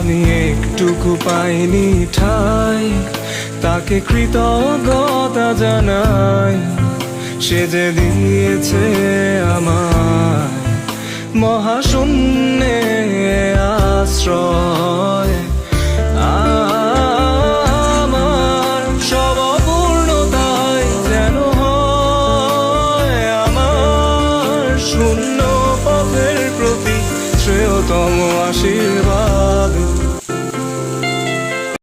আমি একটুকু পাইনি ঠাই। তাকে কৃতজ্ঞতা জানাই, সে যে দিয়েছে আমার মহাশূন্যে আশ্রয়। আমার সব অপূর্ণতায় যেন আমার শূন্য পথের প্রতি শ্রেয়তম আশীর্বাদ।